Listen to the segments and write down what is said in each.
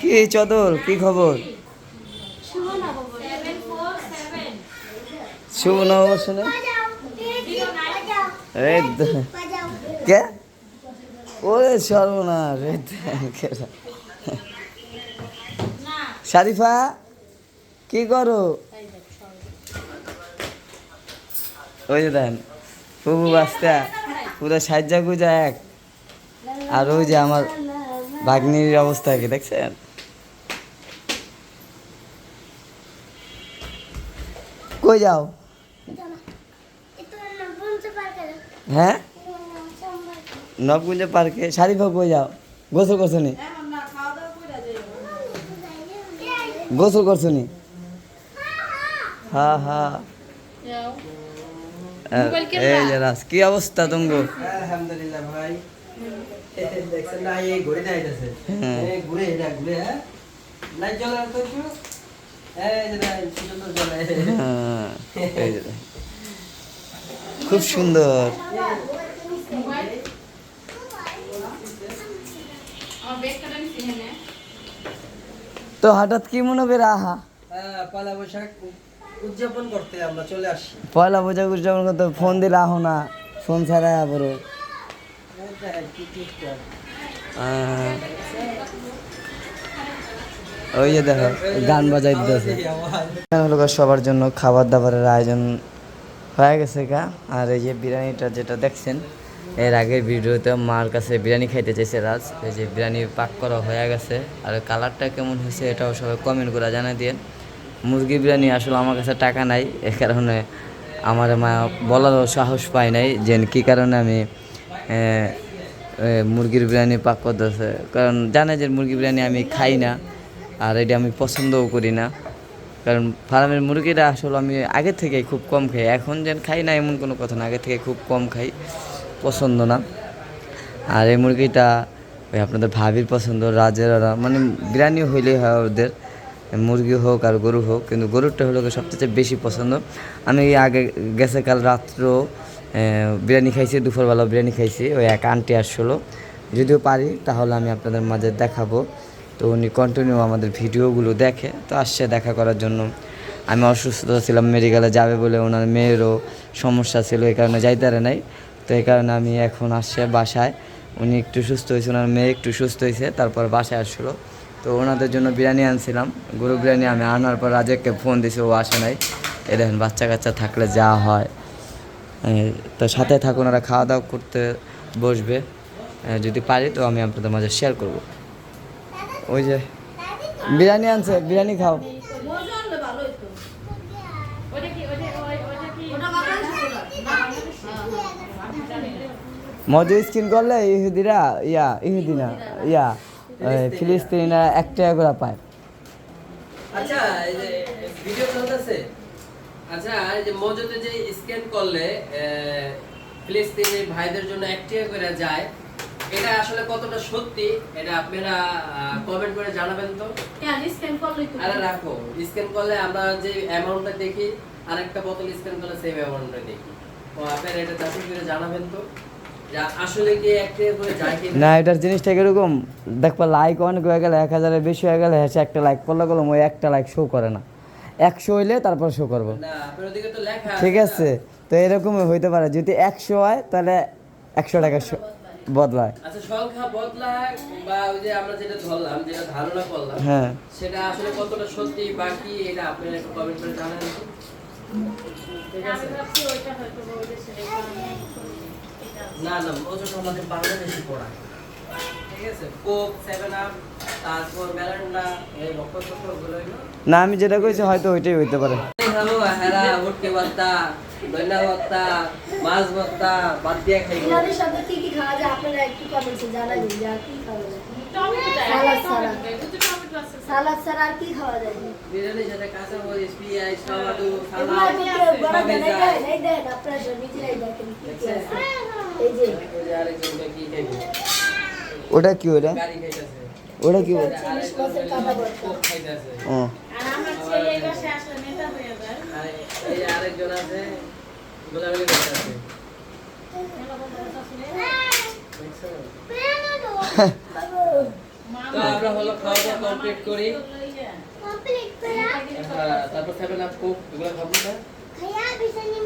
কি চদর, কি খবর? শুভ নববর্ষ কে? ওরে সর্বনাশ শারিফা, কি করো? ওই যে দেন প্রভু বাস্তা পুরো সাজ্জা গুজা এক। আর ওই যে আমার ভাগ্নির অবস্থা কি দেখছেন? কই যাও? হ্যাঁ? নবগুঞ্জ পার্কে। শারিফা কই যাও? গোসল করছ নি? গোসল করছ নি? হ্যাঁ হ্যাঁ এই কি অবস্থা তুঙ্গ আলহামদুলিল্লাহ ভাই। দেখছেন না এই ঘুরে দেয় যাচ্ছে হ্যাঁ। এই ঘুরে এটা ঘুরে হ্যাঁ? তো একটু? হ্যাঁ। খুব সুন্দর। তো হঠাৎ কি মনে হবে আহা? হ্যাঁ, পয়লা বৈশাখ উদযাপন করতে আমরা চলে আসি পয়লা বৈশাখ উদযাপন করতে ফোন দিলে আহো না ফোন ছাড়া আবারও এই দেখেন, কি টিকটক। আহ, ওই যে দেখো, গান বাজাই দিতেছে। সবার জন্য খাবার দাবারের আয়োজন হয়ে গেছে গা। আর এই যে বিরিয়ানিটা যেটা দেখছেন, এর আগের ভিডিওতে মার কাছে বিরিয়ানি খাইতে চাইছে রাজ। এই যে বিরিয়ানি পাক করা হয়ে গেছে। আর কালারটা কেমন হয়েছে এটাও সবাই কমেন্ট করে জানাই দিয়ে মুরগি বিরিয়ানি আসলে আমার কাছে টাকা নাই, এ কারণে আমার মা বলারও সাহস পায় নাই যে কী কারণে আমি মুরগির বিরিয়ানি পাক করতেছে কারণ জানে যে মুরগি বিরিয়ানি আমি খাই না, আর এটা আমি পছন্দও করি না। কারণ ফার্মের মুরগিটা আসলে আমি আগে থেকেই খুব কম খাই। এখন যেন খাই না এমন কোনো কথা না, আগে থেকে খুব কম খাই, পছন্দ না। আর এই মুরগিটা, ওই আপনাদের ভাবির পছন্দ, রাজের ওরা মানে বিরিয়ানি হইলেই হয় ওদের, মুরগি হোক আর গরু হোক, কিন্তু গরুরটা হলো সবচেয়ে বেশি পছন্দ। আমি আগে গেছে কাল রাত্র বিরিয়ানি খাইছি, দুপুরবেলা বিরিয়ানি খাইছি। ওই এক আন্টি আসলো যদিও পারি, তাহলে আমি আপনাদের মাঝে দেখাবো। তো উনি কন্টিনিউ আমাদের ভিডিওগুলো দেখে, তো আসছে দেখা করার জন্য। আমি অসুস্থ ছিলাম মেডিকেলে যাবে বলে ওনার মেয়েরও সমস্যা ছিল, এই কারণে যাইতে নাই। তো এই কারণে আমি এখন আসছে বাসায়। উনি একটু সুস্থ হয়েছে, ওনার মেয়ে একটু সুস্থ হয়েছে, তারপর বাসায় আসলো তো ওনাদের জন্য বিরিয়ানি আনছিলাম। গরু বিরিয়ানি আমি আনার পর রাজেককে ফোন দিছি, ও আসে নাই। এ দেখেন বাচ্চা কাচ্চা থাকলে যা হয়। এই, তো সাথে থাকুন ওরা খাওয়া দাওয়া করতে বসবে। যদি পারি তো আমি আপনাদের মাঝে শেয়ার করব। ওই যে বিরিয়ানি আনছে বিরিয়ানি খাও। মজু স্কিন করলে ইহুদিরা ইয়া ইহুদি না ইয়া ফিলিস্তিনিরা এক টাকা করে পায়। আচ্ছা ভিডিও চলতেছে। আচ্ছা এই যে মজুতে যে স্ক্যান করলে ফিলিস্তিনি ভাইদের জন্য একটিয়া করে যায় এটা আসলে কতটা সত্যি? এটা আপনারা কমেন্ট করে জানাবেন তো? আরে রাখো স্ক্যান করলে আমরা যে অ্যামাউন্টটা দেখি আর একটা বোতল স্ক্যান করলে সেম অ্যামাউন্টটা দেখি। তো আপনারা এটা যাচাই করে জানাবেন তো আসলে কি একটিয়া করে যায় কি না এটার জিনিসটা দেখবা লাইক অনেক হয়ে গেলে এক হাজারের বেশি হয়ে গেলে হ্যাঁ একটা লাইক করলে গেলাম ওই একটা লাইক শো করে না। একশো হইলে তারপর শো করব। ঠিক আছে তো এরকমই হইতে পারে। যদি একশো হয় তাহলে একশো টাকা শো- বদলায়। আচ্ছা সংখ্যা বদলায় বা ওই যে আমরা যেটা ধরলাম যেটা ধারণা করলাম হ্যাঁ। সেটা আসলে কতটা সত্যি বা কি এটা আপনারা একটু কমেন্ট করে জানান। তো। ঠিক আছে? না না ওজন আমাদের বাংলাদেশি পড়া। ঠিক আছে? কোক সেভেন আপ তারপর মেলান্ডা এই লক্ষ্যগুলো না আমি যেটা কইছি হয়তো ওইটাই হইতে পারে। এই হেরা উঠকে ভর্তা দইনা ভর্তা মাছ ভর্তা বাদ দিয়ে খাইবো। বিরিয়ানির সাথে কি কি খাওয়া যায়? আপনারা একটু কমেন্টে জানাবেন যে আর কি খাওয়া যায়। সালাদ ছাড়া আর কি খাওয়া যায়? বিরিয়ানির সাথে কাঁচা মরিচ পেঁয়াজ টমেটো সালাদ বড় দেন, এই দেন, আপনারা সব নিজেরাই দেখেন কি কি আছে। এই যে। ওই কি খাইবো? ওটা কি ওটা? ওটা কি ও। আমরা হলো খাওয়া দাওয়া কমপ্লিট করি কমপ্লিট করে হ্যাঁ, তারপর আপ কোক এগুলো খাব না খাইয়া বিছানি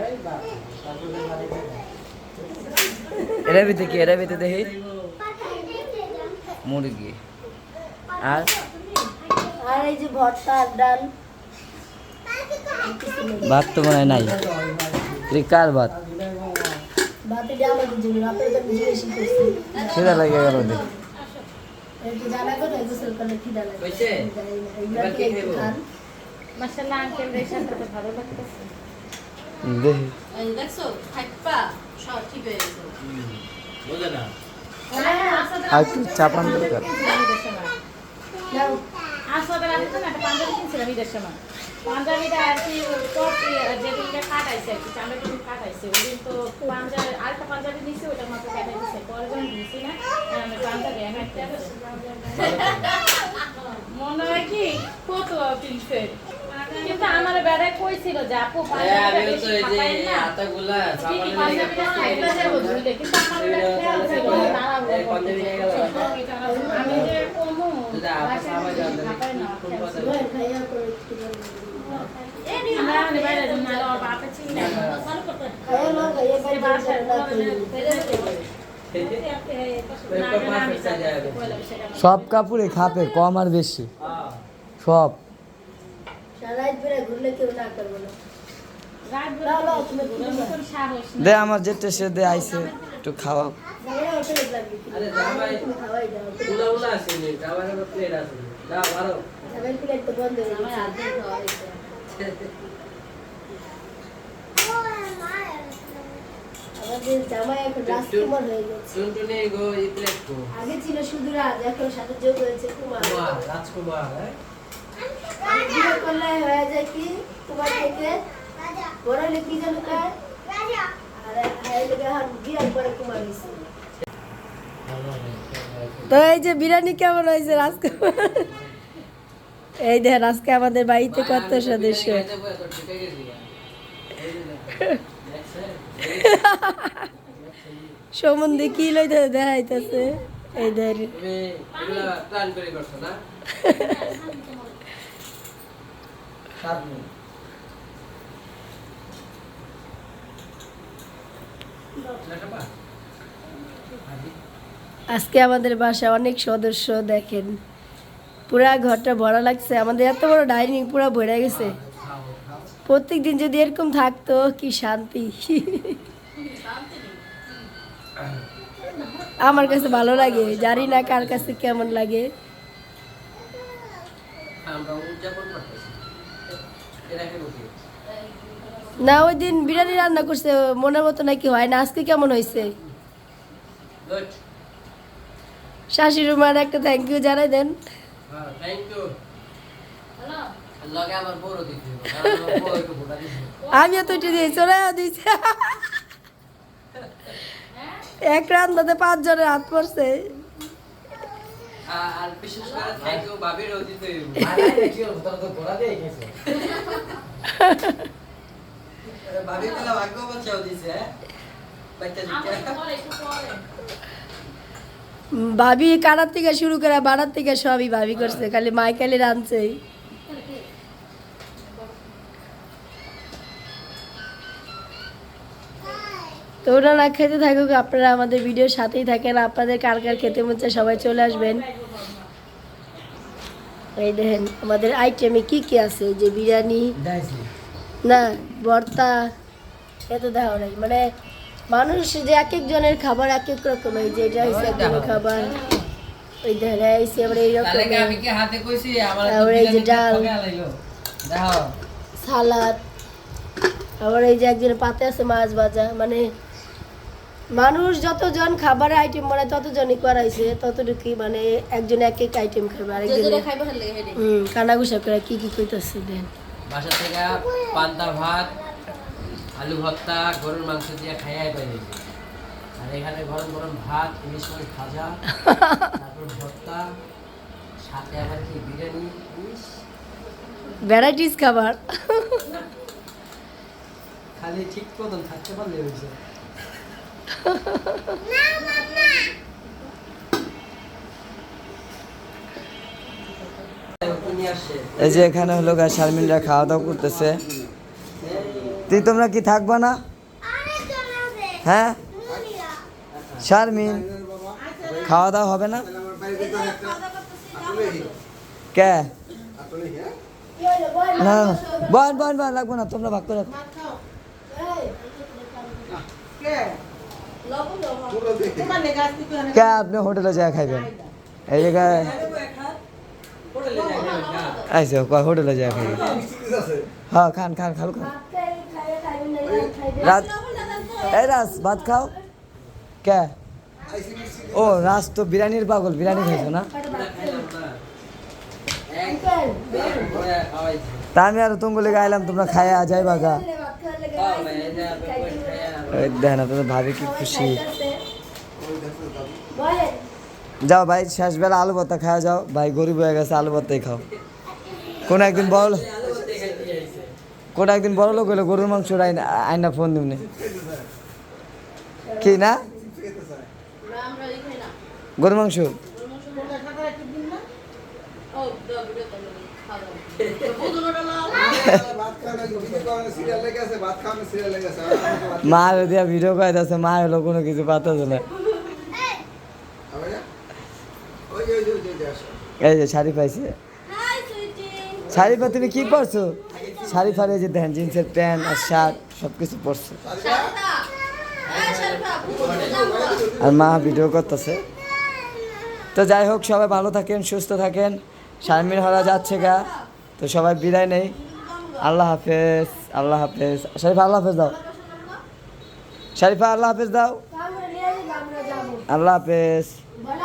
এই তারপর। এরা ভিতরে কি? এরা ভিতরে দেখি। মুরগি। আর? আর এই যে ভর্তা আর ডাল। ভাত তো মনে হয় নাই। তুই কার ভাত? সেটা লাগে গেল দেখি দেখছ হয়ে না। আর একটু চাপান দরকার। তো পাঞ্জাবি কিনছিলাম ঈদের পাঞ্জাবিটা আর কি টপ যেদিনটা কাটাইছে আর কি চামড়া যেদিন কাটাইছে ওই দিন তো পাঞ্জাবি আরেকটা পাঞ্জাবি নিয়েছে ওটা মাত্র কাটাই পরে যখন দিয়েছি না আমি পাঞ্জাবি আমি একটা মনে হয় কি কত কিনছে কিন্তু আমার বেড়ায় কইছিল যে আপু আমিও তো এই যে আতাগুলা সামান্য লেগে কিন্তু আমার খেয়াল ছিল না। আমি যে কমু আপা কোন কথা? খাইয়া একটু। আমরা বাইরে বাপে চিনি না করতে খাইয়া খাইয়া বাইরে। সব কাপড়ে খাপে কম আর বেশি। হ্যাঁ। সব। দে আমার যেটা সে দে আইছে একটু আগে ছিল শুধু রাজ এখন সাথে যোগ হয়েছে কুমার। কুমার রাজকুমার হ্যাঁ? বিয়ে করলে হয়ে যায় কি তোমার থেকে বড় তো এই যে বিরিয়ানি কেমন হয়েছে রাজকুমার এই দেখেন আজকে আমাদের বাড়িতে কত সদস্য। সম্বন্ধে কি লইতে দেখাইতেছে? এই ধর আজকে আমাদের বাসায় অনেক সদস্য দেখেন। পুরা ঘরটা ভরা লাগছে। আমাদের এত বড় ডাইনিং পুরা ভরে গেছে। প্রত্যেক দিন যদি এরকম থাকতো কি শান্তি। আমার কাছে ভালো লাগে। জানি না কার কাছে কেমন লাগে। আমরা উদযাপন করতেছি। বসে না ওই দিন বিরিয়ানি রান্না করছে মনের মতো নাকি হয় না আজকে কেমন হয়েছে? শাশুড়ি মার একটা থ্যাংক ইউ জানাই দেন। হ্যাঁ। আমিও তো উঠে দিয়েছি ওরাও দিয়েছে এক রান্নাতে পাঁচজনের হাত পড়ছে। আর বিশেষ করে থ্যাংক ইউ বাবিরও দিতে গেছে। ভাবি কারার ভাগ্য বাঁচাও দিছে হ্যাঁ? ভাবি কারার থেকে শুরু করে বাড়ার থেকে সবই ভাবি করছে খালি মাইকেলের রাঁধছে। তো ওরা না খেতে থাকুক আপনারা আমাদের ভিডিওর সাথেই থাকেন। আপনাদের কার কার খেতে মন চায় সবাই চলে আসবেন। এই দেখেন আমাদের আইটেমে কি কি আছে? যে বিরিয়ানি না ভর্তা এত দেওয়া নাই। মানে মানুষ যে এক একজনের খাবার এক এক রকম এই যে এটা হচ্ছে একজনের খাবার। ওই দেখেন এইরকম তারপরে এই যে ডাল। সালাদ। আবার এই যে একজনের পাতে আছে মাছ ভাজা। মানে মানুষ যতজন খাবারের আইটেম বানায় ততজনই করাইছে ততটুকুই মানে একজন এক এক আইটেম খাবে আরেকজন খাইবো ভালো লাগে হেডে। হুম কানাগুসা করে কি কি কইতাছে দেন। বাসা থেকে পান্তা ভাত আলু ভর্তা গরুর মাংস দিয়ে খাইয়াই পাইনি আর এখানে গরম গরম ভাত ইলিশ মাছ ভাজা তারপর ভর্তা সাথে আবার কি বিরিয়ানি? ভ্যারাইটিস খাবার। খালি ঠিক মতন থাকতে পারলে হয়েছে এই যে এখানে হলো গা শারমিনরা খাওয়া দাওয়া করতেছে। তুই তোমরা কি থাকব না? হ্যাঁ? শারমিন খাওয়া দাওয়া হবে না? কে? না বল বল বল লাগবো না তোমরা ভাগ করে কে আপনি হোটেলে যা খাইবেন এই জায়গায় আইসো কয় হোটেলে যা খাইবেন হ্যাঁ খান খান খাল খান রাত এই রাস ভাত খাও কে ও রাস তো বিরিয়ানির পাগল বিরিয়ানি খাইছো না তা আমি আর তুমি গাইলাম তোমরা খাইয়া যাই বাগা দেখেন, আপনাদের ভাবি কি খুশি। যাও ভাই শেষ বেলা আলু ভর্তা খাওয়া যাও। ভাই গরিব হয়ে গেছে, আলু ভর্তাই খাও। কোন একদিন বড় কোন একদিন বড় লোক হইলে গরুর মাংস আইনা ফোন দিবনি। কি না? গরুর মাংস? মা দিয়া ভিডিও করাইতেছে মা হলো কোনো কিছু পাতাছে না। এই যে শাড়ি পাইছে। সুইটি তুমি কি পরছো? শাড়ি ফাড়ি এই যে দেখেন জিন্সের প্যান্ট আর শার্ট সব কিছু পরছো। আর মা ভিডিও করতেছে। তো যাই হোক সবাই ভালো থাকেন সুস্থ থাকেন। শারমিন হরা যাচ্ছে গা। তো সবাই বিদায় নেই। আল্লাহ হাফেজ আল্লাহ হাফেজ। শরীফা আল্লাহ হাফেজ দাও। শরীফা আল্লাহ হাফেজ দাও। আল্লাহ হাফেজ।